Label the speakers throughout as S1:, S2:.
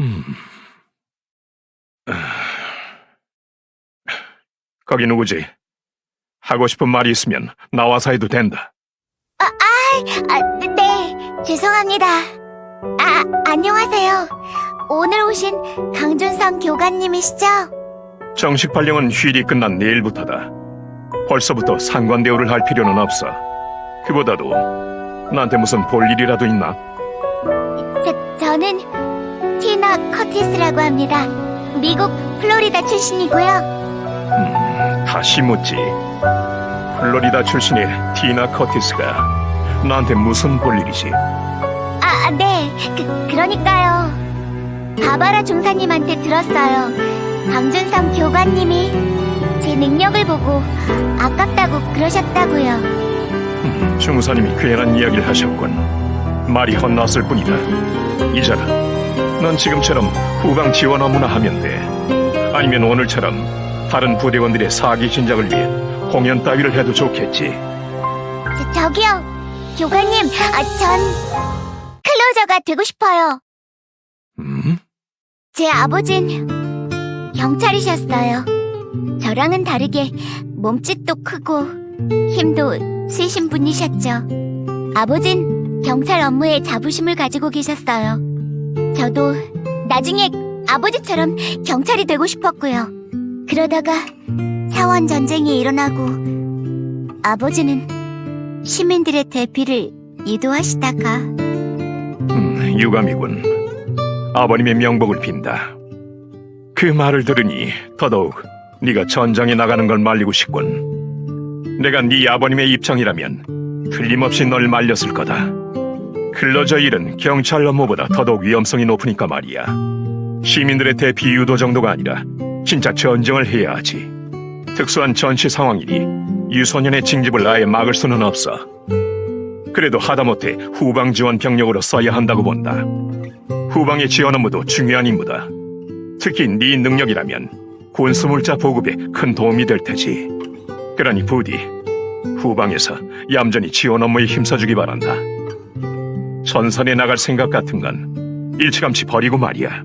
S1: 음. 아. 거기 누구지? 하고 싶은 말이 있으면 나와서 해도 된다.
S2: 아, 네, 죄송합니다. 아, 안녕하세요. 오늘 오신 강준성 교관님이시죠?
S1: 정식 발령은 휴일이 끝난 내일부터다. 벌써부터 상관 대우를 할 필요는 없어. 그보다도 나한테 무슨 볼 일이라도 있나?
S2: 커티스라고 합니다. 미국 플로리다 출신이고요.
S1: 음, 다시 묻지. 플로리다 출신의 티나 커티스가 나한테 무슨 볼 일이지?
S2: 아, 네, 그, 그러니까요. 바바라 중사님한테 들었어요. 강준성 교관님이 제 능력을 보고 아깝다고 그러셨다고요.
S1: 음, 중사님이 괜한 이야기를 하셨군. 말이 헛났을 뿐이다. 이자라, 넌 지금처럼 후방 지원 업무나 하면 돼. 아니면 오늘처럼 다른 부대원들의 사기 진작을 위해 공연 따위를 해도 좋겠지.
S2: 저, 저기요, 교관님, 아, 전 클로저가 되고 싶어요.
S1: 음?
S2: 제 아버진 경찰이셨어요. 저랑은 다르게 몸짓도 크고 힘도 세신 분이셨죠. 아버진 경찰 업무에 자부심을 가지고 계셨어요. 저도 나중에 아버지처럼 경찰이 되고 싶었고요. 그러다가 사원 전쟁이 일어나고 아버지는 시민들의 대피를 유도하시다가
S1: 음, 유감이군. 아버님의 명복을 빈다. 그 말을 들으니 더더욱 네가 전장에 나가는 걸 말리고 싶군. 내가 네 아버님의 입장이라면 틀림없이 널 말렸을 거다. 클로저 일은 경찰 업무보다 더더욱 위험성이 높으니까 말이야. 시민들의 대피 유도 정도가 아니라 진짜 전쟁을 해야 하지. 특수한 전시 상황이니 유소년의 징집을 아예 막을 수는 없어. 그래도 하다못해 후방 지원 병력으로 써야 한다고 본다. 후방의 지원 업무도 중요한 임무다. 특히 네 능력이라면 군수물자 보급에 큰 도움이 될 테지. 그러니 부디 후방에서 얌전히 지원 업무에 힘써주기 바란다. 전선에 나갈 생각 같은 건 일찌감치 버리고 말이야.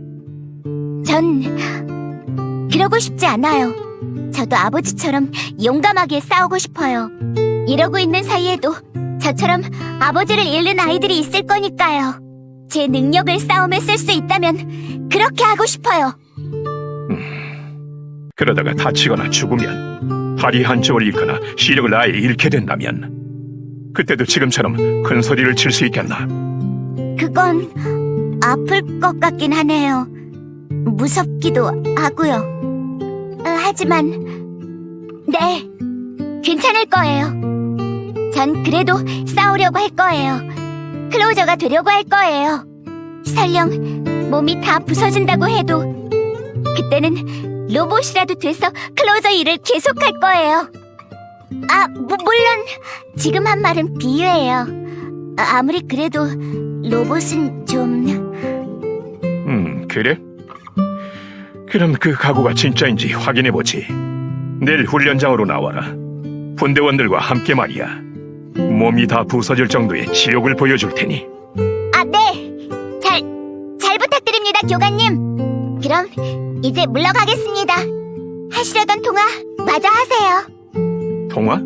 S2: 전 그러고 싶지 않아요. 저도 아버지처럼 용감하게 싸우고 싶어요. 이러고 있는 사이에도 저처럼 아버지를 잃는 아이들이 있을 거니까요. 제 능력을 싸움에 쓸 수 있다면 그렇게 하고 싶어요.
S1: 그러다가 다치거나 죽으면 다리 한쪽을 잃거나 시력을 아예 잃게 된다면 그때도 지금처럼 큰 소리를 칠 수 있겠나?
S2: 그건 아플 것 같긴 하네요. 무섭기도 하고요. 어, 하지만 네, 괜찮을 거예요. 전 그래도 싸우려고 할 거예요. 클로저가 되려고 할 거예요. 설령 몸이 다 부서진다고 해도 그때는 로봇이라도 돼서 클로저 일을 계속할 거예요. 아, 뭐, 물론 지금 한 말은 비유예요. 아, 아무리 그래도 로봇은 좀
S1: 음, 그래? 그럼 그 각오가 진짜인지 확인해보지. 내일 훈련장으로 나와라. 분대원들과 함께 말이야. 몸이 다 부서질 정도의 지옥을 보여줄 테니.
S2: 아, 네. 잘, 잘 부탁드립니다, 교관님. 그럼 이제 물러가겠습니다. 하시려던 통화 마저 하세요.
S1: 통화?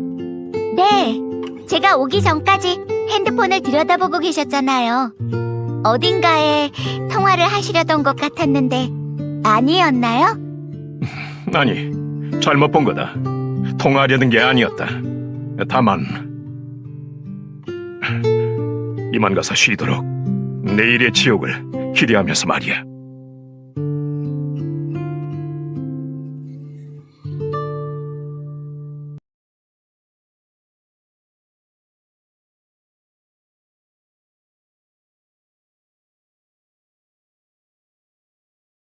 S2: 네. 제가 오기 전까지 핸드폰을 들여다보고 계셨잖아요. 어딘가에 통화를 하시려던 것 같았는데 아니었나요?
S1: 아니, 잘못 본 거다. 통화하려는 게 아니었다. 다만, 이만 가서 쉬도록 내일의 지옥을 기대하면서 말이야.